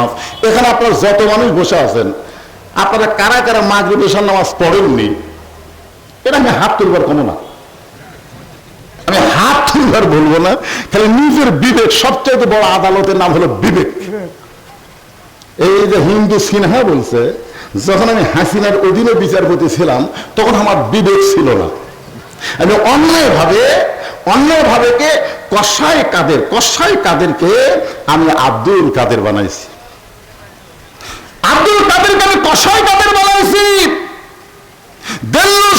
নামাজ। এখানে আপনার যত মানুষ বসে আছেন, আপনারা কারা কারা মাগরিব, এশার নামাজ পড়েননি? এটা আমি হাত তুলবার কোনো না। আমি হাত তুলবার বলব না। খালি নিজের বিবেক সবচেয়ে বড় আদালতের নাম হলো বিবেক। এই যে হিন্দু সিনহা বলছে, যখন আমি হাসিনার অধীনে বিচারপতি ছিলাম, তখন আমার বিবেক ছিল না। আমি অন্যায় ভাবে অন্যায় ভাবে কে কষাই কাদের কষাই কাদেরকে আমি আব্দুল কাদের বানাইছি। আব্দুল আমি কাদের বানাইছি দেল্লু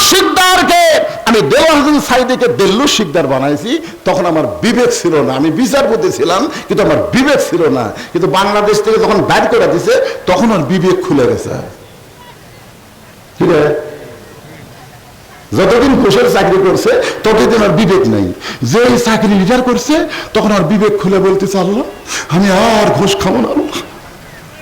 আমি দেওয়া হাসান সাইদিকে দেল্লু বানাইছি, তখন আমার বিবেক ছিল না। আমি বিচারপতি ছিলাম, কিন্তু আমার বিবেক ছিল না। কিন্তু বাংলাদেশ থেকে যখন বাইর করে দিছে, তখন আমার বিবেক খুলে গেছে। কি রে? যতদিন ঘুষের চাকরি করছে, ততদিন আর বিবেক নাই। যে এই চাকরি রিটায়ার করছে, তখন আর বিবেক খুলে বলতে চাললো আমি আর ঘোষ খাব না।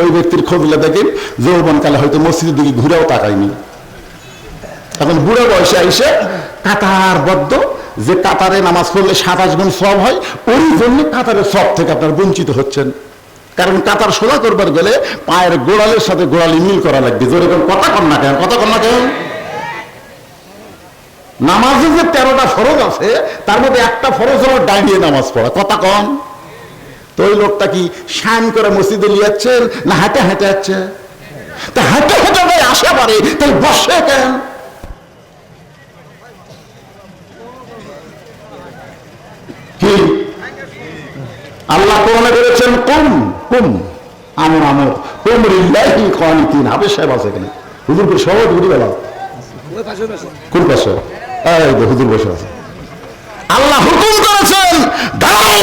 ওই ব্যক্তির খোঁজলে দেখেন, যৌবন কালে হয়তো মসজিদের দিকে ঘুরেও তাকায়নি। এখন বুড়ো বয়সে আইসে কাতার বদ্ধ, যে কাতারে নামাজ পড়লে সাতাশ গুণ সব হয় ওই জন্য কাতারের সব থেকে আপনার বঞ্চিত হচ্ছেন। কারণ কাতার সোজা করবার গেলে পায়ের গোড়ালের সাথে গোড়ালি মিল করা লাগবে। যেরকম কথা কন না কেন, কথা কন না কেন? নামাজে যে তেরোটা ফরজ আছে, তার মধ্যে একটা ফরজ হলো ডাইনিয়ে নামাজ পড়া। কথা কম তো ওই লোকটা কি শান করে মসজিদে নিয়ে যাচ্ছেন না হাঁটে হাঁটে যাচ্ছে? তা হাঁটে হাঁটে ভাই আসা পারে তাহলে বসে কেন? কি? আল্লাহ কোরআনে কুম কুম, আমর আমর কানিতিন হবে সাহেব আছে বুঝি গেল কোন পাশে? এই হুজুর বসে আছে। আল্লাহ হুকুম করেছেন, দাঁড়াও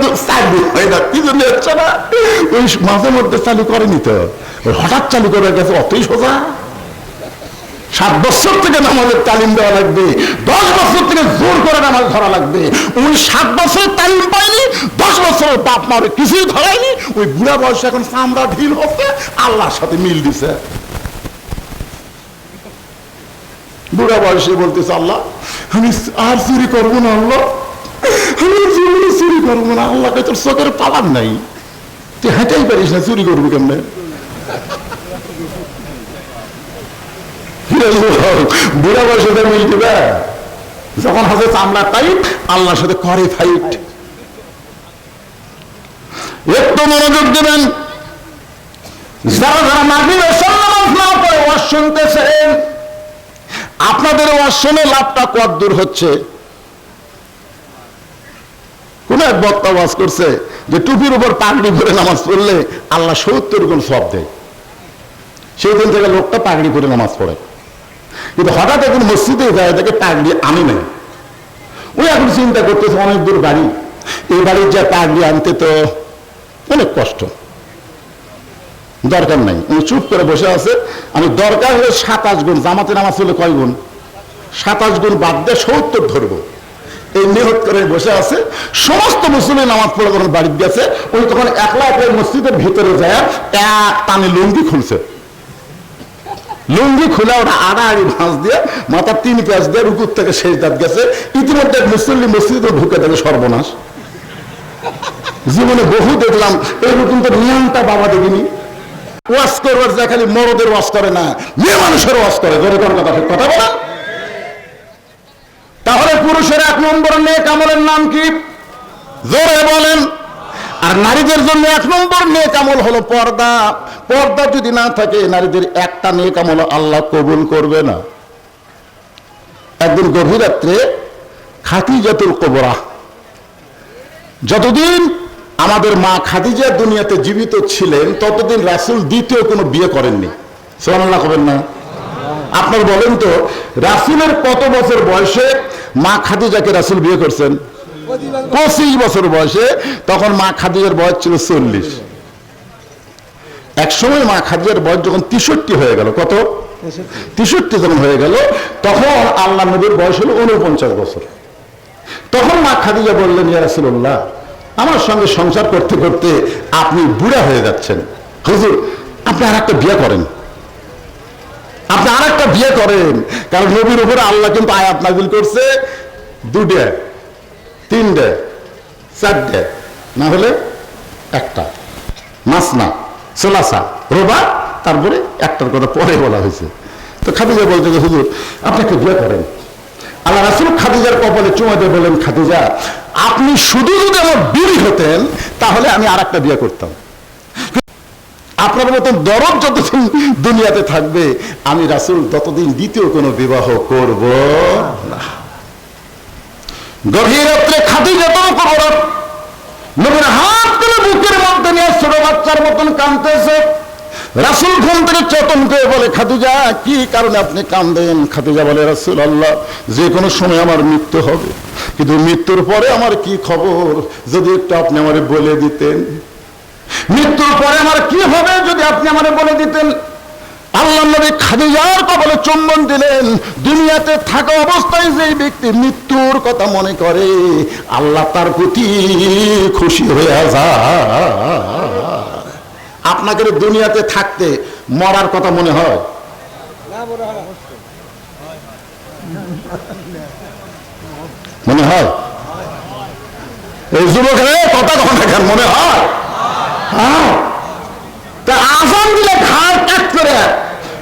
চালু হয় না ওই মধ্যে চালু করেনি তো হঠাৎ চালু করে গেছে, অতই সোজা। সাত বছর থেকে নামাজের তালিম দেওয়া লাগবে, দশ বছর থেকে জোর করে নামাজ ধরা লাগবে। উনি সাত তালিম পায়নি, দশ মারে কিছুই ধরায়নি, ওই বুড়া বয়সে এখন চামড়া ঢিল হচ্ছে, আল্লাহর সাথে মিল দিছে। বুড়া বয়সে বলতেছে, আল্লাহ, আমি আর চুরি করব না, আল্লাহ। আমি চুরি করব না আল্লাহকে তোর চোখের পালার নাই। তুই হেঁটেই পারিস না, চুরি করবি কেমনে? বুড়া যখন চামড়া টাইট আল্লাহর সাথে করে ফাইট একটু মনোযোগ দেবেন। যারা যারা শুনতেছেন। আপনাদের ওয়াজ শুনে লাভটা কত দূর হচ্ছে? কোন এক বক্তা করছে যে টুপির উপর পাগড়ি ভরে নামাজ পড়লে আল্লাহ সত্তর গুণ সব দেয়। সেই দিন থেকে লোকটা পাগড়ি পরে নামাজ পড়ে। কিন্তু হঠাৎ একদিন মসজিদে যায়, দেখে পাগড়ি আনি নাই। ওই এখন চিন্তা করতেছে, অনেক দূর বাড়ি। এই বাড়ির যা পাগড়ি আনতে তো অনেক কষ্ট। দরকার নাই। উনি চুপ করে বসে আছে। আমি দরকার হলে সাতাশ গুণ, জামাতে নামাজ হলে কয় গুণ? সাতাশ গুণ বাদ দিয়ে সত্তর ধরবো। এই নিহত করে বসে আছে, সমস্ত মুসলিম নামাজ পড়ে যখন বাড়িতে গেছে ওই তখন একলা একলা মসজিদের ভিতরে যায়, এক টানে লুঙ্গি খুলছে। লুঙ্গি খুলে ওটা আড়াআড়ি ভাঁজ দিয়ে মাথার তিন প্যাঁচ দিয়ে রুকুর থেকে শেষ দাঁত গেছে। ইতিমধ্যে মুসল্লি মসজিদে ঢুকে দেখে সর্বনাশ। জীবনে বহু দেখলাম এরকম তো নিয়মটা বাবা দেখিনি। ওয়াশ করবার যে খালি মরদের ওয়াশ করে না, মেয়ে মানুষের ওয়াশ করে কোন কথা কথা বলা। তাহলে পুরুষের নম্বর নেক আমলের নাম কি? জোরে বলেন। আর নারীদের জন্য এক নম্বর নেক আমল হলো পর্দা। পর্দা যদি না থাকে, নারীদের একটা নেক আমল আল্লাহ কবুল করবে না। একদিন গভীর রাত্রে খাতিজাতুল কোবরা। যতদিন আমাদের মা খাদিজা দুনিয়াতে জীবিত ছিলেন, ততদিন রাসুল দ্বিতীয় কোনো বিয়ে করেননি। সোহানাল্লাহ করবেন না? আপনার বলেন তো, রাসুলের কত বছর বয়সে মা খাদিজাকে রাসুল বিয়ে করছেন? পঁচিশ বছর বয়সে, তখন মা খাদিজার বয়স ছিল চল্লিশ। এক সময় মা খাদিজার বয়স যখন তিষট্টি হয়ে গেল, কত? তিষট্টি যখন হয়ে গেল, তখন আল্লাহ নবীর বয়স হলো উনপঞ্চাশ বছর। তখন মা খাদিজা বললেন, ইয়া রাসূলুল্লাহ, আমার সঙ্গে সংসার করতে করতে আপনি বুড়া হয়ে যাচ্ছেন। হুজুর, আপনি আর একটা বিয়ে করেন। আপনি আর একটা বিয়ে করেন। কারণ নবীর উপরে আল্লাহ কিন্তু আয়াত নাজিল করছে দুটে তিনটে, চারটে, না হলে একটা। মাসনা, সোলাসা, রোবা, তারপরে একটার কথা পরে বলা হয়েছে। তো খাদিজা বলতে যে, হুজুর, আপনি একটা বিয়ে করেন। আল্লাহ রাসুল খাদিজার কপালে চুমা দিয়ে বললেন, খাদিজা, আপনি শুধু যদি আমার বিড়ি হতেন, তাহলে আমি আর একটা বিয়ে করতাম। আপনার মতন দরদ যতদিন দুনিয়াতে থাকবে, আমি রাসুল ততদিন দ্বিতীয় কোনো বিবাহ করব না। গভীর রাত্রে খাদিজা তো করব নবীর হাত তুলে বুকের মধ্যে নিয়ে ছোট বাচ্চার মতন কাঁদতেছে। রাসুল ঘুম থেকে চেতন করে বলে, খাদিজা, কি কারণে আপনি কান্দেন খাদিজা বলে রাসুল আল্লাহ যে কোনো সময় আমার মৃত্যু হবে। কিন্তু মৃত্যুর পরে আমার কি খবর? যদি একটু আপনি আমার বলে দিতেন। মৃত্যুর পরে আমার কি হবে যদি আপনি আমার বলে দিতেন? আল্লাহ নবী খাদিজার কবলে চুম্বন দিলেন, দুনিয়াতে থাকা অবস্থায় যে ব্যক্তি মৃত্যুর কথা মনে করে, আল্লাহ তার প্রতি খুশি হয়ে যায় আপনাকে দুনিয়াতে থাকতে মরার কথা মনে হয়? মনে হয়? এই যুবকের কথা কখন মনে হয়? হ্যাঁ তা আসাম দিলে ঘাড় কাট করে।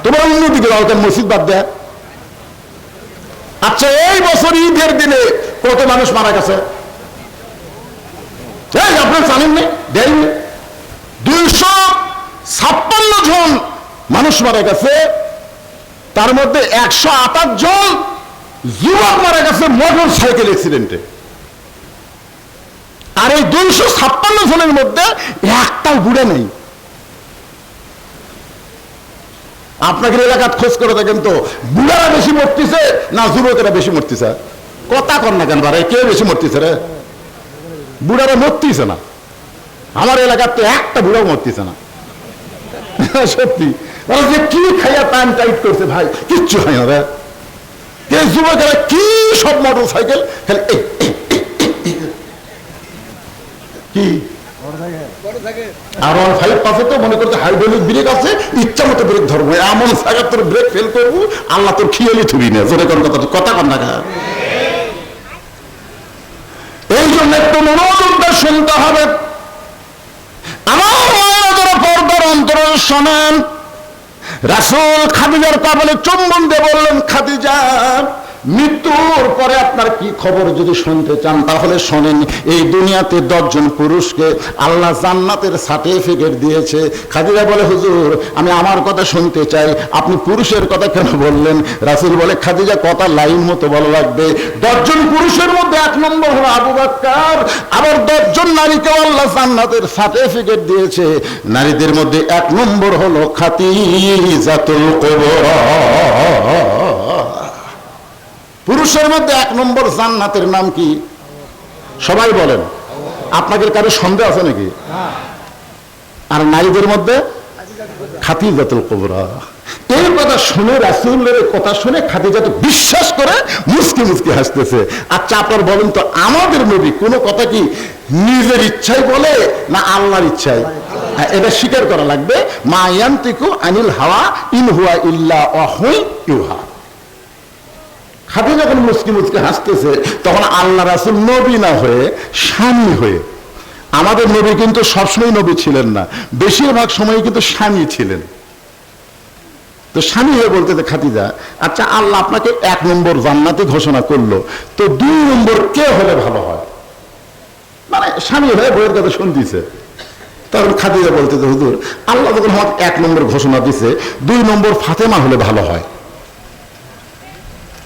তোমার যাও কেন মসজিদ বাদ দেয় আচ্ছা এই বছর ঈদের দিনে কত মানুষ মারা গেছে? আপনার জানেন না? দেয়নি দুইশো ছাপ্পান্ন জন মানুষ মারা গেছে। তার মধ্যে একশো আটাশ জন যুবক মারা গেছে মোটর সাইকেল অ্যাক্সিডেন্টে আর এই দুইশো ছাপ্পান্ন জনের মধ্যে একটাও বুড়ে নেই। আপনাকে এলাকাত খোঁজ করে দেখেন তো, বুড়ারা বেশি মরতেছে না যুবকেরা বেশি মরতেছে? কথা কর না কেন বারে কে বেশি মরতেছে রে? বুড়ারা মরতেছে না। আমার এলাকার তো একটা বুড়াও মরতেছে না। সত্যি। যে কি খাইয়া টাইম টাইট করছে ভাই, কিচ্ছু হয় না রে। যুবকেরা কি সব মোটর সাইকেল খালি এই, এই, এই, এই, এই। কি ফাইভ পাশে তো মনে করছে হাইড্রোলিক ব্রেক আছে, ইচ্ছা মতো ব্রেক ধরবো। এমন তোর ব্রেক ফেল করব, আল্লাহ তোর খিয়ালি না। জোরে কোন কথা কথা কর না এই জন্য একটু মনোযোগটা শুনতে হবে। আমার পর্দার রাসুল খাদিজার চুম্বন দিয়ে বললেন, খাদিজা মৃত্যুর পরে আপনার কি খবর যদি শুনতে চান, তাহলে শোনেন, এই দুনিয়াতে দশজন পুরুষকে আল্লাহ জান্নাতের সার্টিফিকেট দিয়েছে। খাদিজা বলে, হুজুর, আমি আমার কথা শুনতে চাই। আপনি পুরুষের কথা কেন বললেন? রাসুল বলে, খাদিজা, কথা লাইন মতো ভালো লাগবে। দশজন পুরুষের মধ্যে এক নম্বর হলো আবু বাক্কার। আবার দশজন নারীকে আল্লাহ জান্নাতের সার্টিফিকেট দিয়েছে। নারীদের মধ্যে এক নম্বর হলো খাতিজাতুল কুবরা। পুরুষের মধ্যে এক নম্বর জান্নাতের নাম কি? সবাই বলেন। আপনাদের কারও সন্দেহ আছে নাকি? আর নারীদের মধ্যে খাতিজাতুল এই কথা শুনে রাসূলের কথা শুনে বিশ্বাস করে মুসকি মুসকি হাসতেছে। আচ্ছা আপনার বলেন তো আমাদের নবী কোনো কথা কি নিজের ইচ্ছাই বলে না আল্লাহর ইচ্ছাই? হ্যাঁ, এটা স্বীকার করা লাগবে। মা ইয়ান্তিকু আনিল হাওয়া ইন হুয়া ইল্লা ওয়াহুই ইউহা। খাদি যখন মুসকি মুসকি হাসতেছে, তখন আল্লাহ রাসুল নবী না হয়ে স্বামী হয়ে। আমাদের নবী কিন্তু সবসময় নবী ছিলেন না। বেশিরভাগ সময় কিন্তু স্বামী ছিলেন। তো স্বামী হয়ে বলতে খাতিজা আচ্ছা আল্লাহ আপনাকে এক নম্বর জান্নাতে ঘোষণা করল। তো দুই নম্বর কে হলে ভালো হয়? মানে স্বামী হয়ে বইয়ের কথা শুনতেছে। তখন খাদিজা বলতে হুজুর, আল্লাহ যখন আমাকে এক নম্বর ঘোষণা দিছে, দুই নম্বর ফাতেমা হলে ভালো হয়।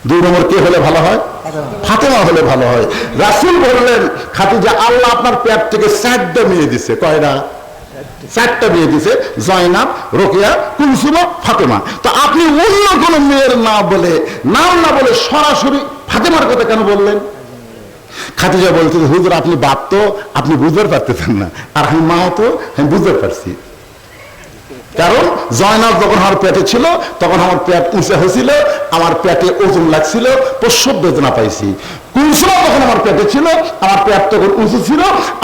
দুই নম্বর কে হলে ভালো হয়? ফাতেমা। হলে ভালো হয়। রাসুল বললেন খাদিজা আল্লাহ আপনার পেট থেকে চারটা মেয়ে দিছে। কয়টা চারটা বিয়ে দিছে। জয়নাব রোকেয়া কুলসুমা ফাতেমা। তো আপনি অন্য কোন মেয়ের না বলে নাম না বলে সরাসরি ফাতেমার কথা কেন বললেন? খাদিজা বলতে হুজুর আপনি বাপ তো আপনি বুঝতে পারতেছেন না। আর আমি মাও তো আমি বুঝতে পারছি। কারণ জয়নাব যখন আমার পেটে ছিল, তখন আমার পেট উঁচা হয়েছিল, আমার পেটে ওজন লাগছিল, প্রসব বেদনা পাইছি।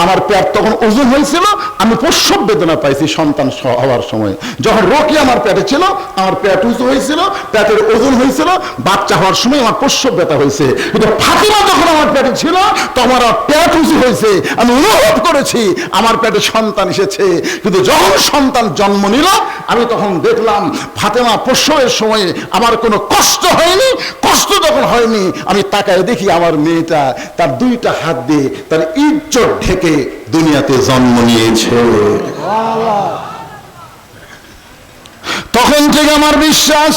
আমার পেট তখন ওজন হয়েছিল, আমি প্রসব বেদনা পাইছি সন্তান হওয়ার সময়। যখন রকি আমার পেটে ছিল, আমার পেট উঁচু হয়েছিল, পেটের ওজন হয়েছিল, বাচ্চা হওয়ার সময় আমার প্রসব ব্যথা হয়েছে। কিন্তু ফাতিমা যখন আমার পেটে ছিল, তখন আমার পেট উঁচু হয়েছে, আমি অনুভব করেছি, আমার পেটে সন্তান এসেছে। কিন্তু যখন সন্তান জন্ম নিল আমি তখন দেখলাম ফাতেমা প্রসবের সময় আমার কোনো কষ্ট হয়নি, কষ্ট যখন হয়নি, আমি তাকায় দেখি আমার মেয়েটা তার দুইটা হাত দিয়ে তার ইজ্জত ঢেকে দুনিয়াতে জন্ম নিয়েছে। তখন থেকে আমার বিশ্বাস,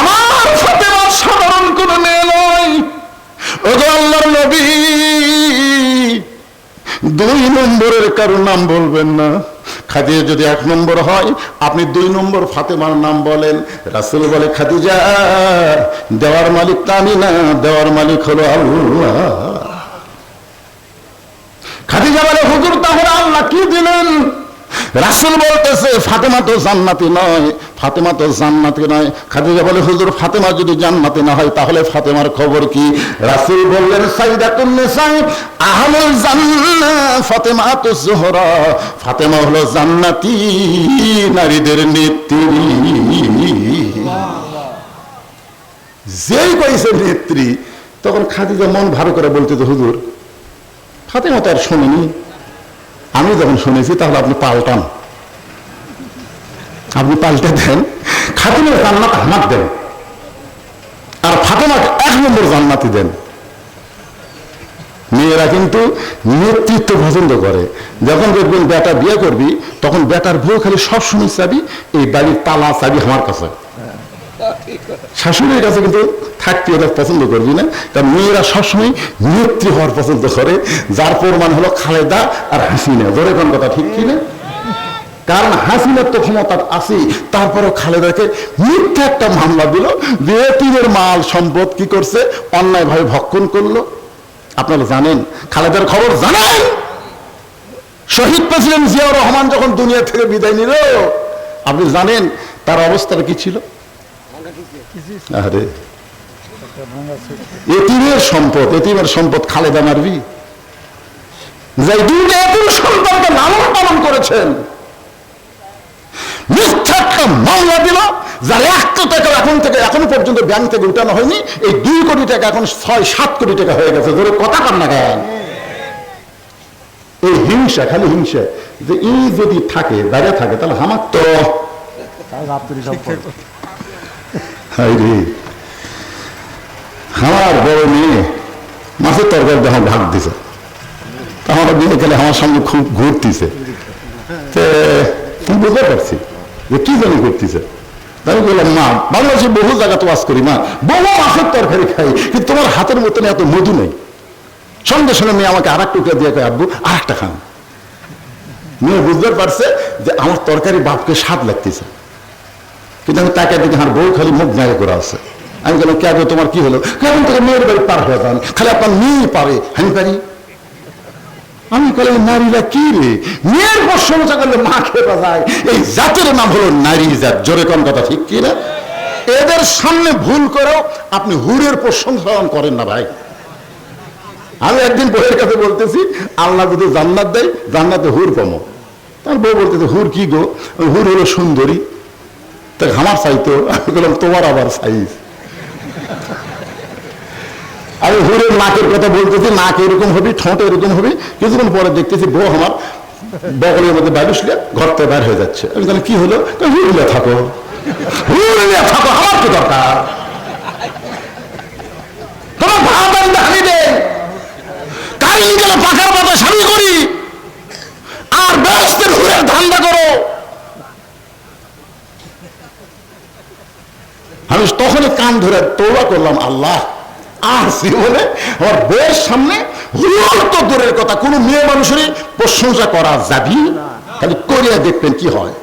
আমার ফাতেমা সাধারণ কোন মেয়ে নয়। আল্লাহর নবী, দুই নম্বরের কারও নাম বলবেন না। খাদিজা যদি এক নম্বর হয়, আপনি দুই নম্বর ফাতেমার নাম বলেন। রাসুল বলে, খাদিজা, দেওয়ার মালিক তা আমি না, দেওয়ার মালিক হলো আল্লাহ। খাদিজা বলে, হুজুর, তাহলে আল্লাহ কি দিলেন? রাসুল বলতেছে, ফাতেমা তো জান্নাতি নয় ফাতেমা তো জান্নাতি নয়। খাদিজা বলে, হুজুর, ফাতেমা যদি জান্নাতি না হয়, তাহলে ফাতেমার খবর কি? রাসুল বললেন ফাতেমা তো জোহরা। ফাতেমা হলো জান্নাতি নারীদের নেত্রী। যেই কইছে নেত্রী, তখন খাদিজা মন ভালো করে বলতে তো, হুজুর, ফাতেমা তো আর শোনেনি। আমি যখন শুনেছি, তাহলে আপনি পাল্টান। আপনি পাল্টে দেন খাতুনের জান্নাত আমার দেন। আর ফাতেমাকে এক নম্বর জান্নাতি দেন। মেয়েরা কিন্তু নেতৃত্ব পছন্দ করে। যখন দেখবেন বেটা বিয়ে করবি, তখন বেটার বউ খালি সব সময় চাবি, এই বাড়ির তালা চাবি আমার কাছে। শাশুড়ির কাছে কিন্তু থাকতে ওরা পছন্দ করবি না, কারণ মেয়েরা সবসময় নেত্রী হওয়ার পছন্দ করে, যার প্রমাণ হলো খালেদা আর হাসিনা। ধরে কোন কথা, ঠিক কিনা কারণ হাসিনার তো ক্ষমতা আছে তারপরে খালেদাকে মিথ্যা একটা মামলা দিল এতিমের মাল সম্পদ কি করছে, অন্যায়ভাবে ভক্ষণ করল। আপনারা জানেন, খালেদার খবর জানেন? শহীদ প্রেসিডেন্ট জিয়াউর রহমান যখন দুনিয়া থেকে বিদায় নিল, আপনি জানেন তার অবস্থাটা কি ছিল? এতিমের সম্পদ এতিমের সম্পদ খালেদা মারবি। যে দুইটা এতিম সন্তানকে লালন পালন করেছেন। মিথ্যা মামলা দিল, যার টাকা এখন থেকে, এখনও পর্যন্ত ব্যাংক থেকে উঠানো হয়নি, এই দুই কোটি টাকা এখন ছয়, সাত কোটি টাকা হয়ে গেছে। কথা কান না কেন? এই হিংসা, খালি হিংসা, যে যদি থাকে দাঁড়িয়ে থাকে, তাহলে আমার তো আমার বড় মেয়ে মাছের তরকারি যখন দিছে। আমার গেলে আমার সঙ্গে খুব ঘুরতিছে। তে বুঝতে পারছি? যে কি জানি ঘুরতিছে তা আমি বললাম, মা, বাংলাদেশে বহু জায়গা তো বাস করি, মা। বহু মাছের তরকারি খাই, কিন্তু তোমার হাতের মতন এত মধু নেই। সঙ্গে সঙ্গে মেয়ে আমাকে আর এক টুকরা দিয়ে আব্বু আর একটা খান। মেয়ে বুঝতে পারছে যে আমার তরকারি বাপকে স্বাদ লাগতেছে। কিন্তু আমি তাকে দেখি আমার বউ খালি মুখ জায়গা করে আছে। আমি বললাম, কে তোমার কি হলো? কারণ তোকে মেয়ের বাড়ি পার হয়ে যান খালি আপনার মেয়ে পারে আমি পারি? আমি বলে নারীরা কি রে? মেয়ের প্রশংসা করলে মা খেপা যায় এই জাতের নাম হলো নারী জাত। জোরে কোন কথা ঠিক কি না? এদের সামনে ভুল করেও আপনি হুরের প্রশংসা করেন না ভাই। আমি একদিন বইয়ের কাছে বলতেছি, আল্লাহ যদি জান্নাত দেয়, জান্নাতে হুর কম তার বউ বলতেছে, হুর কি গো? হুর হলো সুন্দরী। তা আমার চাইতো আমি বললাম তোমার আবার সাইজ আমি হুরের নাকের কথা বলতেছি নাক এরকম হবে, ঠোঁট এরকম হবে। কিছুক্ষণ পরে দেখতেছি বউ আমার বগলের মধ্যে বাইরে শুলে ঘর থেকে বাইর হয়ে যাচ্ছে। আমি বললাম, কি হলো? হুরলে থাকো। হুরলে থাকো? আমার কি দরকার? আমি করি। আর ধান্দা করো। আমি তখনই কান ধরে তোলা করলাম, আল্লাহ আসি বলে আমার বইয়ের সামনে তো দূরের কথা, কোনো মেয়ে মানুষেরই প্রশংসা করা যাবি খালি করিয়া দেখবেন কি হয়।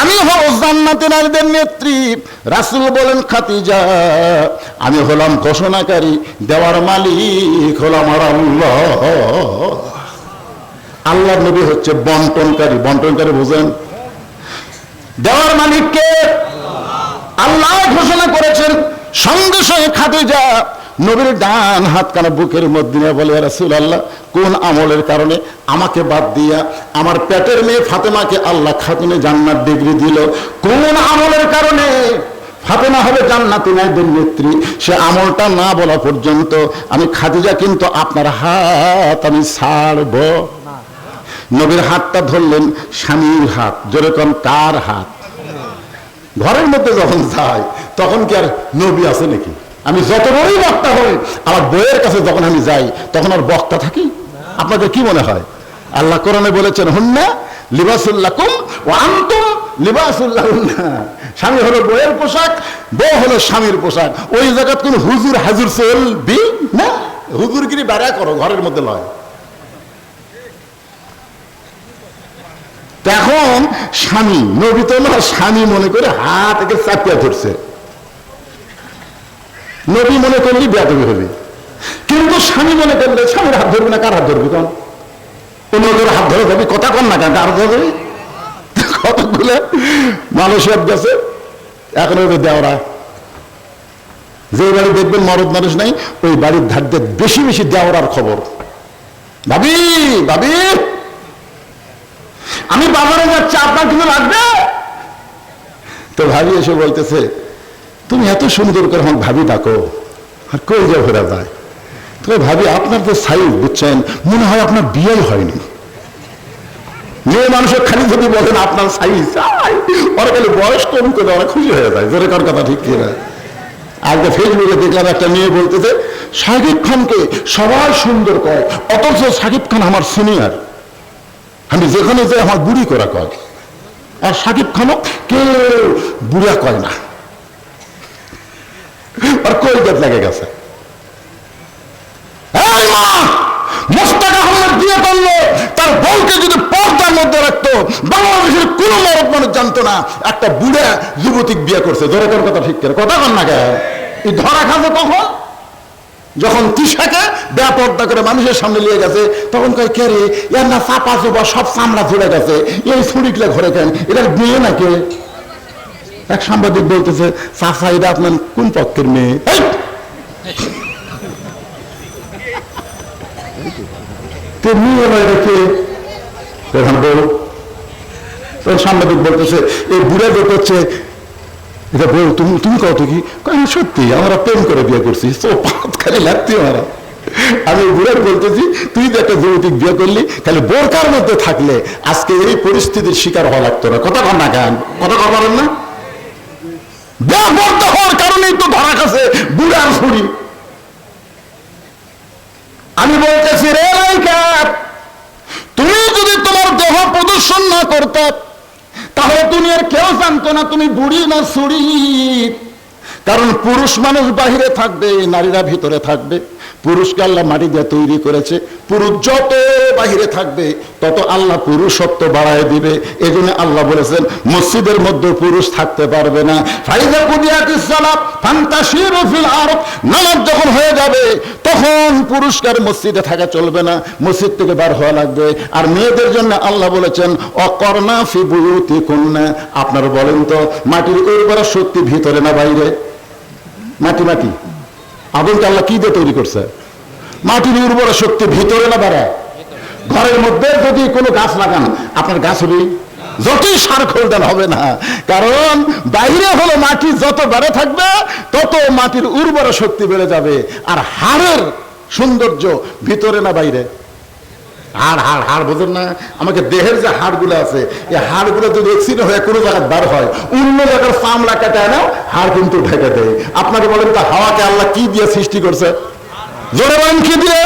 আমি হব জান্নাতে নারীদের নেত্রী। রাসূল বলেন খাতিজা আমি হলাম ঘোষণাকারী, দেওয়ার মালিক হলাম আর আল্লাহ। আল্লাহ নবী হচ্ছে বন্টনকারী। বন্টনকারী বুঝেন? দেওয়ার মালিককে আল্লাহ ঘোষণা করেছেন, সঙ্গে সঙ্গে খাদিজা নবীর ডান হাত কানা বুকের মধ্যে বলে রাসুল আল্লাহ কোন আমলের কারণে আমাকে বাদ দিয়া আমার পেটের মেয়ে ফাতেমাকে আল্লাহ খাতুনে জান্নাত ডিগ্রি দিল? কোন আমলের কারণে? ফাতেমা হবে জান্নাতি নাইদের নেত্রী? সে আমলটা না বলা পর্যন্ত আমি খাদিজা কিন্তু আপনার হাত আমি ছাড়ব। নবীর হাতটা ধরলেন স্বামীর হাত যেরকম কার হাত? ঘরের মধ্যে যখন যাই তখন কি আর নবী আছে নাকি? আমি যত বড়ই বক্তা হই, আমার বইয়ের কাছে যখন আমি যাই, তখন আর বক্তা থাকি? আপনাদের কি মনে হয়? আল্লাহ কোরআনে বলেছেন, হুন্না লিবাসুল্লাকুম ও আন্তুম লিবাসুল্লাহ স্বামী হলো বইয়ের পোশাক, বউ হলো স্বামীর পোশাক। ওই জায়গাত কোন হুজুর হাজুর চলবি না? হুজুরগিরি বেড়া করো, ঘরের মধ্যে লয়। এখন স্বামী, নবী তো না, স্বামী মনে করে হাত একে চাপিয়া ধরছে। নবী মনে করলি বেদবি হবে। কিন্তু স্বামী মনে করলে, স্বামীর হাত ধরবি না, কার হাত ধরবি কন অন্য হাত ধরে কথা না কেন, কার ধরবি কতগুলো গেছে, এখন ওই দেওরা। যে বাড়ি দেখবেন মরদ মানুষ নাই, ওই বাড়ির ধার বেশি বেশি দেওয়ার খবর। ভাবি ভাবি! আমি বাজারে যাচ্ছি, আপনার কিছু লাগবে? তো ভাবি এসে বলতেছে, তুমি এত সুন্দর করে আমার ভাবি ডাকো, আর কই যে ঘোরা যায়? তবে ভাবি, আপনার তো সাইজ বুঝছেন? মনে হয় আপনার বিয়ে হয়নি। মেয়ে মানুষের খালি যদি বলেন, আপনার সাইজ ওরা খালি বয়স কম করে ওরা খুশি হয়ে যায়। জোরে কার কথা, ঠিক কিনা আজকে ফেসবুকে দেখলাম একটা মেয়ে বলতেছে, সাকিব খানকে সবাই সুন্দর কয় অথচ সাকিব খান আমার সিনিয়র আমি যেখানে যাই, আমার বুড়ি করা কয়। আর সাকিব খানও কেউ বুড়া কয় না। আর কলকাত লেগে গেছে? বিয়ে করল তার বউকে যদি পর্দার মধ্যে রাখতো, বাংলাদেশের কোন মরদ মানুষ জানতো না, একটা বুড়া যুবতী বিয়ে করছে। ধরে কথা ঠিক করে। কথা কর না কেন? এই ধরা খাবে কখন? যখন তিসাকে ব্যাপর্দা করে মানুষের সামনে নিয়ে গেছে, তখন কয়, কে রে? এর না চাপা চোপা সব চামড়া ঝুলে গেছে। এই ছুরিকলে ঘরে কেন? এটা বিয়ে নাকি এক সাংবাদিক বলতেছে চাষা এটা আপনার কোন পক্ষের মেয়ে? কে? সাংবাদিক বলতেছে, এই বুড়া করছে এটা বল তুমি তুমি কত কি? আমি সত্যি, আমরা প্রেম করে বিয়ে করছি। তো পাত খালি লাগতে মারা আমি বুড়ার বলতেছি, তুই যে একটা যৌতিক বিয়ে করলি খালি বোরকার মধ্যে থাকলে আজকে এই পরিস্থিতির শিকার হওয়া লাগতো না। কথা কর না কেন? কথা কর পারেন না? তো আমি তুমি যদি তোমার দেহ প্রদর্শন না করতে তাহলে আর কেউ জানতো না তুমি বুড়ি না সুড়ি। কারণ পুরুষ মানুষ বাহিরে থাকবে, নারীরা ভিতরে থাকবে। পুরুষকে আল্লাহ মাটি দিয়ে তৈরি করেছে। পুরুষ যত বাহিরে থাকবে, তত আল্লাহ পুরুষত্ব বাড়ায় দিবে। এই আল্লাহ বলেছেন, মসজিদের মধ্যে পুরুষ থাকতে পারবে না। ফাইজা কুদিয়াতিস সালাত ফিল আরদ। নামাজ যখন হয়ে যাবে, তখন পুরুষকার মসজিদে থাকা চলবে না। মসজিদ থেকে বার হওয়া লাগবে। আর মেয়েদের জন্য আল্লাহ বলেছেন অকর্ণা ফি কন্যা আপনারা বলেন তো, মাটির উর্বরা শক্তি ভিতরে না বাইরে? মাটি মাটি? আদমকে আল্লাহ কি দিয়ে তৈরি করছে? মাটির উর্বর শক্তি ভিতরে না বাড়ায় ঘরের মধ্যে যদি কোনো গাছ লাগান, আপনার গাছ হবে যতই সার খোলদান হবে না। কারণ বাইরে হলো মাটি, যত বেড়ে থাকবে, তত মাটির উর্বর শক্তি বেড়ে যাবে। আর হাড়ের সৌন্দর্য ভিতরে না বাইরে। হাড় হাড় হাড়, বোঝেন না। আমাকে দেহের যে হাড়গুলো আছে, এই হাড়গুলো যদি এক্সিডেন্ট হয়ে কোনো জায়গায় বার হয়, অন্য জায়গার চামড়া কাটায় না হাড় কিন্তু ঢেকে দেয়। আপনাকে বলেন, তা হাওয়াকে আল্লাহ কি দিয়ে সৃষ্টি করছে? জোরে বলেন, কি দিয়ে?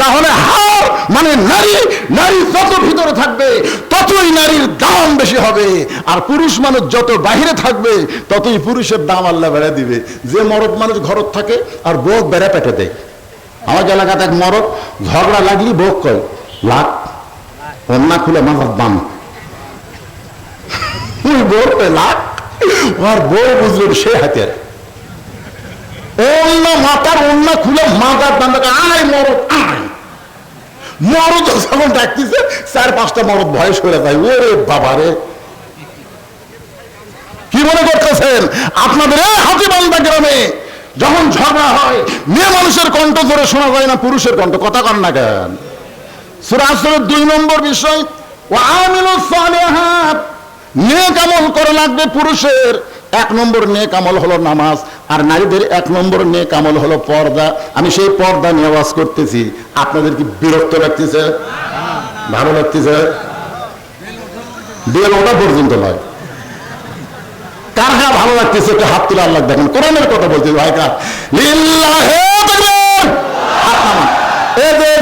তাহলে হার মানে নারী নারী যত ভিতরে থাকবে, ততই নারীর দাম বেশি হবে। আর পুরুষ মানুষ যত বাহিরে থাকবে, ততই পুরুষের দাম আল্লাহ বেড়ে দিবে। যে মরদ মানুষ ঘরত থাকে, আর বউ বেড়া পেটে দেয়। আমার এলাকাতে এক মরদ, ঝগড়া লাগলি বউ কয় লাখ অন্যা খুলে মাথার দাম চার, পাঁচটা ওরে আপনাদের এই হাতিবান্ধা গ্রামে যখন ঝগড়া হয়, মেয়ে মানুষের কণ্ঠ ধরে শোনা যায় না, পুরুষের কণ্ঠ। কথা কন না কেন? সুরাসরের দুই নম্বর বিষয় ও আমিলু সালেহাত। নেক করে লাগবে পুরুষের। এক নম্বর নেক আমল হলো নামাজ, আর নারীদের এক নম্বর নেক আমল হলো পর্দা। আমি সেই পর্দা নিয়ে আওয়াজ করতেছি। আপনাদের কি বিরক্ত লাগতেছে? ভালো লাগতেছে? বেল ওটা পর্যন্ত নয়। কার হ্যাঁ ভালো লাগতেছে? একটু হাত তুলে আল্লাহ দেখেন। কোরআনের কথা বলছে, ভাই কার?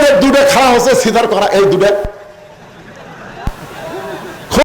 যে দুটো খাড়া হচ্ছে সিধার করা, এই দুটো